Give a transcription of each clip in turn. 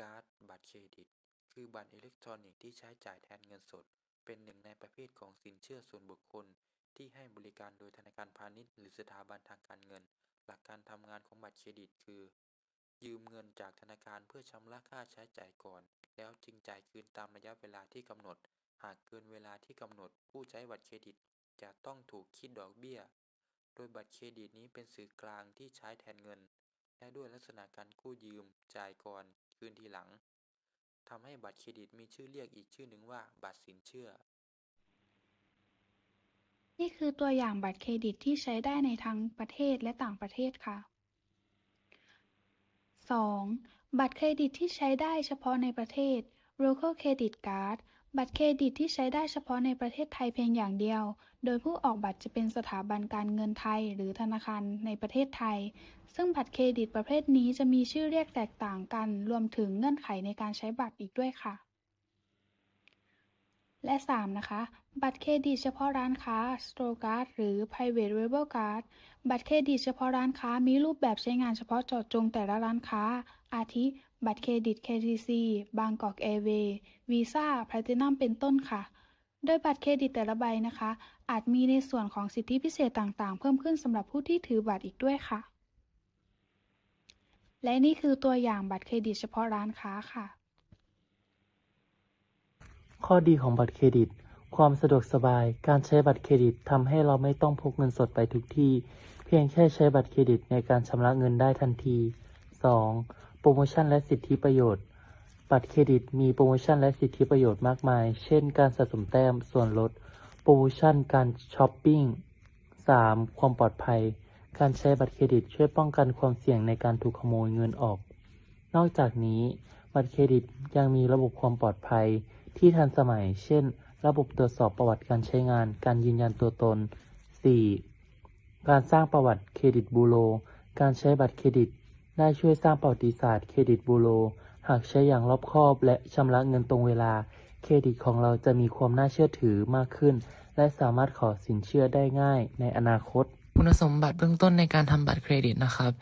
การ์ด บัตรเครดิต คือบัตรอิเล็กทรอนิกส์ที่ใช้จ่ายแทนเงินสด เป็นหนึ่งในประเภทของสินเชื่อส่วนบุคคล ที่ให้บริการโดยธนาคารพาณิชย์หรือสถาบันทางการเงิน หลักการทำงานของบัตรเครดิต คือ ยืมเงินจากธนาคารเพื่อชำระค่าใช้จ่ายก่อน แล้วจึงจ่ายคืนตามระยะเวลาที่กำหนด หากเกินเวลาที่กำหนด ผู้ใช้บัตรเครดิต จะต้องถูกคิดดอกเบี้ย โดยบัตรเครดิตนี้เป็นสื่อกลางที่ใช้แทนเงินและด้วยลักษณะการกู้ยืม จ่ายก่อน คืนทีหลังทำให้บัตรเครดิตมีชื่อเรียกอีกชื่อหนึ่งว่า บัตรสินเชื่อ นี่คือตัวอย่างบัตรเครดิตที่ใช้ได้ในทั้งประเทศและต่างประเทศค่ะ 2. บัตรเครดิตที่ใช้ได้เฉพาะในประเทศ Local Credit Card บัตรเครดิตที่ใช้ได้เฉพาะในประเทศไทยเพียงอย่างเดียว โดยผู้ออกบัตรจะเป็นสถาบันการเงินไทย หรือธนาคารในประเทศไทย ซึ่งบัตรเครดิตประเภทนี้จะมีชื่อเรียกแตกต่างกัน รวมถึงเงื่อนไขในการใช้บัตรอีกด้วยค่ะ และ 3. นะคะ บัตรเครดิตเฉพาะร้านค้า Store Card หรือ Private Label Card บัตรเครดิตเฉพาะร้านค้ามีรูปแบบใช้งานเฉพาะเจาะจงแต่ละร้านค้า อาทิ บัตรเครดิต KTC บางกอกแอร์เวย์วีซ่าแพลตินัมเป็นต้นค่ะ โดยบัตรเครดิตแต่ละใบนะคะ อาจมีในส่วนของสิทธิพิเศษต่างๆ เพิ่มขึ้นสำหรับผู้ที่ถือบัตรอีกด้วยค่ะ และนี่คือตัวอย่างบัตรเครดิตเฉพาะร้านค้าค่ะ ข้อดีของบัตรเครดิต ความสะดวกสบาย การใช้บัตรเครดิตทำให้เราไม่ต้องพกเงินสดไปทุกที่ เพียงแค่ใช้บัตรเครดิตในการชำระเงินได้ทันที 2. โปรโมชั่นและสิทธิประโยชน์ บัตรเครดิตมีโปรโมชั่นและสิทธิประโยชน์มากมาย เช่น การสะสมแต้ม ส่วนลด โปรโมชั่น การช้อปปิ้ง 3. ความปลอดภัย การใช้บัตรเครดิตช่วยป้องกันความเสี่ยงในการถูกขโมยเงินออก นอกจากนี้ บัตรเครดิตยังมีระบบความปลอดภัยที่ทันสมัย เช่น ระบบตรวจสอบประวัติการใช้งาน การยืนยันตัวตน 4. การสร้างประวัติเครดิตบูโร การใช้บัตรเครดิต ได้ช่วยสร้างประวัติศาสตร์เครดิตบูโร หากใช้อย่างรอบคอบ และชำระเงินตรงเวลา เครดิตของเราจะมีความน่าเชื่อถือมากขึ้น และสามารถขอสินเชื่อได้ง่ายในอนาคต คุณสมบัติเบื้องต้นในการทำบัตรเครดิตนะครับ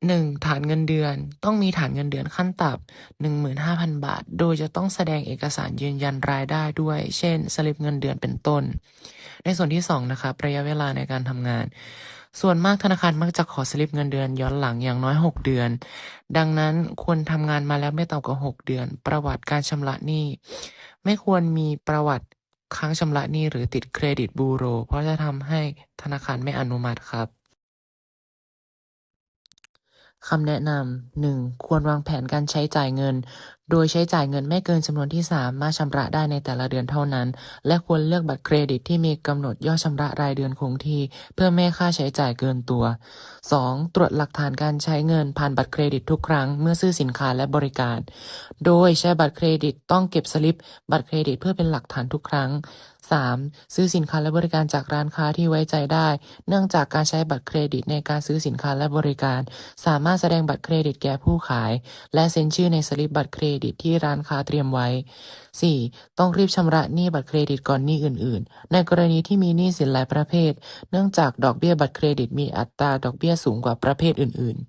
1. ฐานเงินเดือนต้องมีฐานเงินเดือนขั้นต่ำ15,000 บาท โดยจะต้องแสดงเอกสารยืนยันรายได้ด้วย เช่น สลิปเงินเดือนเป็นต้น ในส่วนที่ 2 นะครับระยะเวลาในการทำงาน ส่วนมากธนาคารมักจะขอสลิปเงินเดือนย้อนหลังอย่างน้อย 6 เดือน ดังนั้นควรทำงานมาแล้วไม่ต่ำกว่า 6 เดือน ประวัติการชำระหนี้ ไม่ควรมีประวัติค้างชำระหนี้หรือติดเครดิตบูโร เพราะจะทำให้ธนาคารไม่อนุมัติครับ คำแนะนำ 1. ควรวางแผนการใช้จ่ายเงิน โดยใช้จ่ายเงินไม่เกินจำนวนที่สามารถชำระได้ในแต่ละเดือนเท่านั้น และควรเลือกบัตรเครดิตที่มีกำหนดยอดชำระรายเดือนคงที่ เพื่อไม่ให้ค่าใช้จ่ายเกินตัว 2. ตรวจหลักฐานการใช้เงินผ่านบัตรเครดิตทุกครั้งเมื่อซื้อสินค้าและบริการ โดยใช้บัตรเครดิตต้องเก็บสลิป บัตรเครดิตเพื่อเป็นหลักฐานทุกครั้ง 3. ซื้อสินค้าและบริการจากร้านค้าที่ไว้ใจได้ เนื่องจากการใช้บัตรเครดิตในการซื้อสินค้าและบริการ สามารถแสดงบัตรเครดิตแก่ผู้ขาย และเซ็นชื่อในสลิปบัตรเครดิตที่ร้านค้าเตรียมไว้ 4. ต้องรีบชำระหนี้บัตรเครดิตก่อนหนี้อื่น ๆ ในกรณีที่มีหนี้สินหลายประเภท เนื่องจากดอกเบี้ยบัตรเครดิตมีอัตราดอกเบี้ยสูงกว่าประเภทอื่น ๆ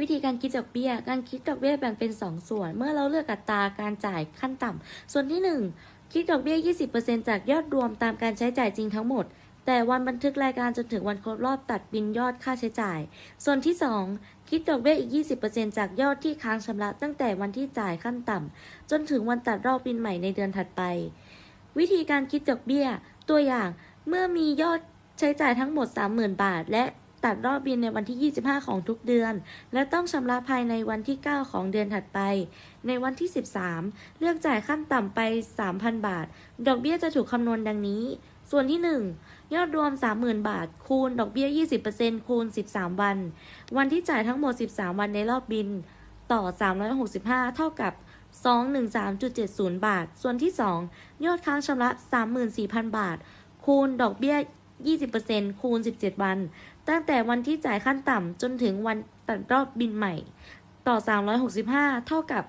วิธีการคิดดอกเบี้ย การคิดดอกเบี้ยแบ่งเป็น 2 ส่วน เมื่อเราเลือกอัตราการจ่ายขั้นต่ำส่วนที่ 1 คิดดอกเบี้ย 20%จากยอดรวมตามการใช้จ่ายจริงทั้งหมด แต่วันบันทึกรายการจนถึงวันครบรอบตัดบินยอดค่าใช้จ่าย ส่วนที่ 2 คิดดอกเบี้ยอีก 20%จากยอดที่ค้างชำระตั้งแต่วันที่จ่ายขั้นต่ำ จนถึงวันตัดรอบบินใหม่ในเดือนถัดไป วิธีการคิดดอกเบี้ย ตัวอย่าง เมื่อมียอดใช้จ่ายทั้งหมด 30,000 บาท และ ตัดรอบบินในวันที่ 25 ของทุกเดือน และต้องชำระภายในวันที่ 9 ของเดือนถัดไป ในวันที่ 13 เลือกจ่ายขั้นต่ำไป 3,000 บาท ดอกเบี้ยจะถูกคำนวณดังนี้ ส่วนที่ 1 ยอดรวม 30,000 บาท คูณดอกเบี้ย 20%คูณ 13 วัน วันที่จ่ายทั้งหมด 13 วันในรอบบิน ต่อ 365 เท่ากับ213.70 บาท ส่วนที่ 2 ยอดค้างชำระ 34,000 บาท คูณดอกเบี้ย 20%คูณ 17 วัน ตั้งแต่วันที่จ่ายขั้นต่ำจนถึงวันตัดรอบบินใหม่ ต่อ 365 เท่ากับ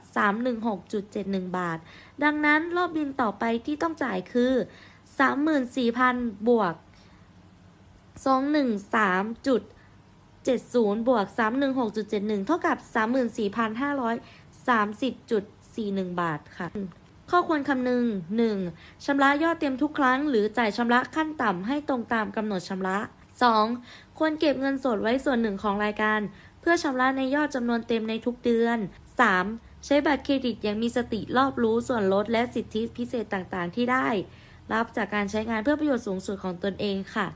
316.71 บาท ดังนั้นรอบบินต่อไปที่ต้องจ่ายคือ 34,000 บวก 213.70 บวก 316.71 เท่ากับ 34,530.41 บาทค่ะ ข้อควรคำนึง 1. ชำระยอดเต็มทุกครั้ง หรือจ่ายชำระขั้นต่ำให้ตรงตามกำหนดชำระ 2. ควรเก็บเงินสดไว้ส่วนหนึ่งของรายการ เพื่อชำระในยอดจำนวนเต็มในทุกเดือน 3. ใช้บัตรเครดิตอย่างมีสติรอบรู้ส่วนลดและสิทธิพิเศษต่างๆ ที่ได้ รับจากการใช้งานเพื่อประโยชน์สูงสุดของตนเองค่ะ